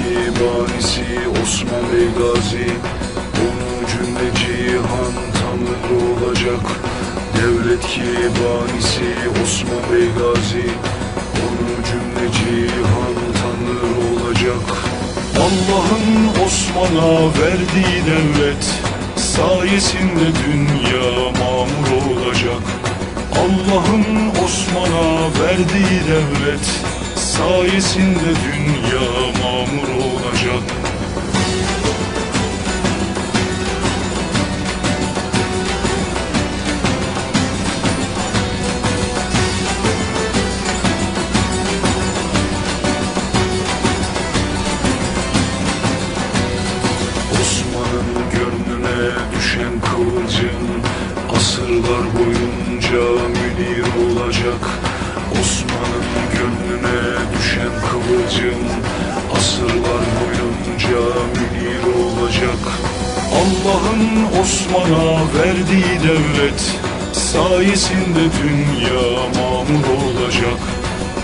banisi Osman Bey Gazi Onu cümle cihan tanır olacak. Devlet ki banisi Osman Bey Gazi Onu cümle cihan tanır olacak. Allah'ın Osman'a verdiği devlet Sayesinde dünya mamur olacak. Allah'ın Osman'a verdiği devlet Sayesinde dünya Gönlüne düşen kıvılcım Asırlar boyunca münir olacak. Allah'ın Osman'a verdiği devlet Sayesinde dünya mamur olacak.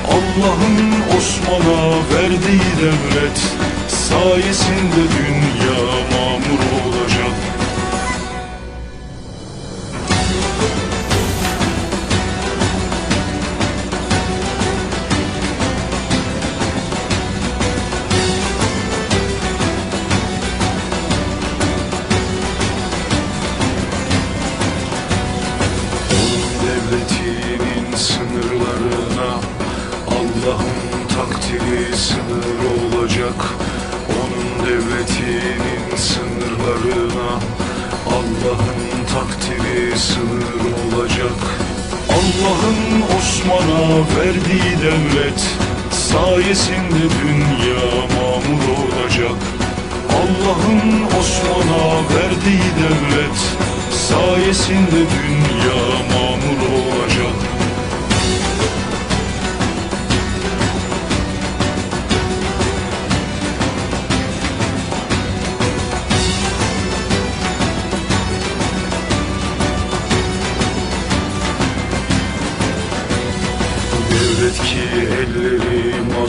Allah'ın Osman'a verdiği devlet Sayesinde dünya Allah'ın takdiri sınır olacak. Onun devletinin sınırlarına Allah'ın takdiri sınır olacak. Allah'ın Osman'a verdiği devlet Sayesinde dünya mamur olacak. Allah'ın Osman'a verdiği devlet Sayesinde dünya mamur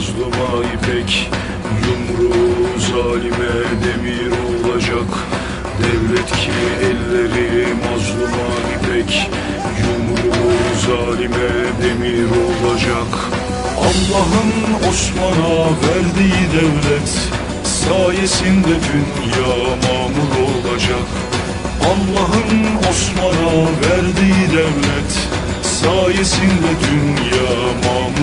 mazluma ipek Yumruğu zalime demir olacak. Devlet ki elleri mazluma ipek Yumruğu zalime demir olacak. Allah'ın Osman'a verdiği devlet Sayesinde dünya mamur olacak. Allah'ın Osman'a verdiği devlet Sayesinde dünya mamur